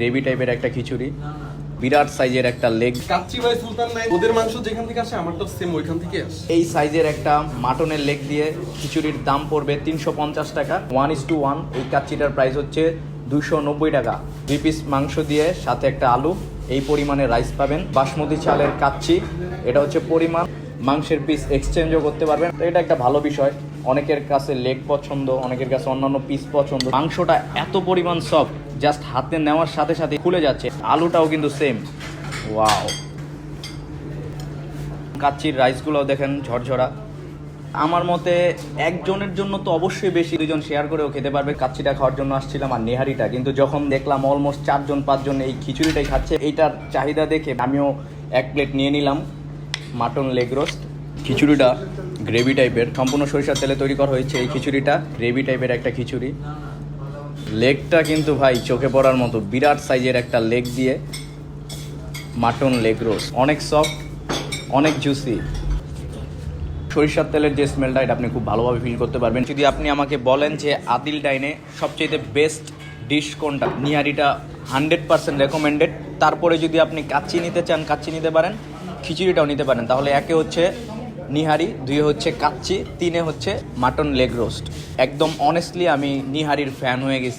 Gravy টাইপের একটা খিচুড়ি। বিরাট সাইজের একটা লেগ। কাচ্চি ভাই সুলতান নাই ওদের মাংস যেখান থেকে আসে আমারটা সেম ওইখান থেকে আসে। এই সাইজের একটা মাটনের লেগ দিয়ে খিচুড়ির দাম পড়বে তিনশো পঞ্চাশ টাকা। ওয়ান ইস টু ওয়ান এই কাচ্চিটার প্রাইস হচ্ছে দুশো নব্বই টাকা। দুই পিস মাংস দিয়ে সাথে একটা আলু এই পরিমাণে রাইস পাবেন। বাসমতি চালের কাচ্চি এটা হচ্ছে পরিমাণ। মাংসের পিস এক্সচেঞ্জও করতে পারবেন। তো এটা একটা ভালো বিষয়। অনেকের কাছে লেগ পছন্দ অনেকের কাছে অন্যান্য পিস পছন্দ। মাংসটা এত পরিমাণ সফট জাস্ট হাতে নেওয়ার সাথে সাথে খুলে যাচ্ছে। আলুটাও কিন্তু সেম ওয়াও কাচ্চির রাইসগুলোও দেখেন ঝরঝরা। আমার মতে একজনের জন্য তো অবশ্যই বেশি দুজন শেয়ার করেও খেতে পারবে। কাচ্চিটা খাওয়ার জন্য আসছিলাম আর নেহারিটা। কিন্তু যখন দেখলাম অলমোস্ট চারজন, পাঁচজন এই খিচুড়িটাই খাচ্ছে, এইটার চাহিদা দেখে আমিও এক প্লেট নিয়ে নিলাম মাটন লেগ রোস্ট খিচুড়িটা গ্রেভি টাইপের সম্পূর্ণ সরিষার তেলে তৈরি করা হয়েছে এই খিচুড়িটা। গ্রেভি টাইপের একটা খিচুড়ি। লেগটা কিন্তু ভাই চোখে পড়ার মতো, বিরাট সাইজের একটা লেগ দিয়ে মাটন লেগ রোস্ট। অনেক সফট অনেক জুসি সরিষার তেলের যে স্মেলটা এটা আপনি খুব ভালোভাবে ফিল করতে পারবেন। যদি আপনি আমাকে বলেন যে আদিল ডাইনে সবচেয়ে বেস্ট ডিশ কোনটা, নিহারিটা হান্ড্রেড পার্সেন্ট রেকমেন্ডেড তারপরে যদি আপনি কাচ্চি নিতে চান, কাচ্চি নিতে পারেন, খিচুড়িটাও নিতে পারেন। তাহলে একে হচ্ছে নিহারি, দুই হচ্ছে কাচ্চি, তিনে হচ্ছে মাটন লেগ রোস্ট। একদম অনেস্টলি আমি নিহারির ফ্যান হয়ে গেছি।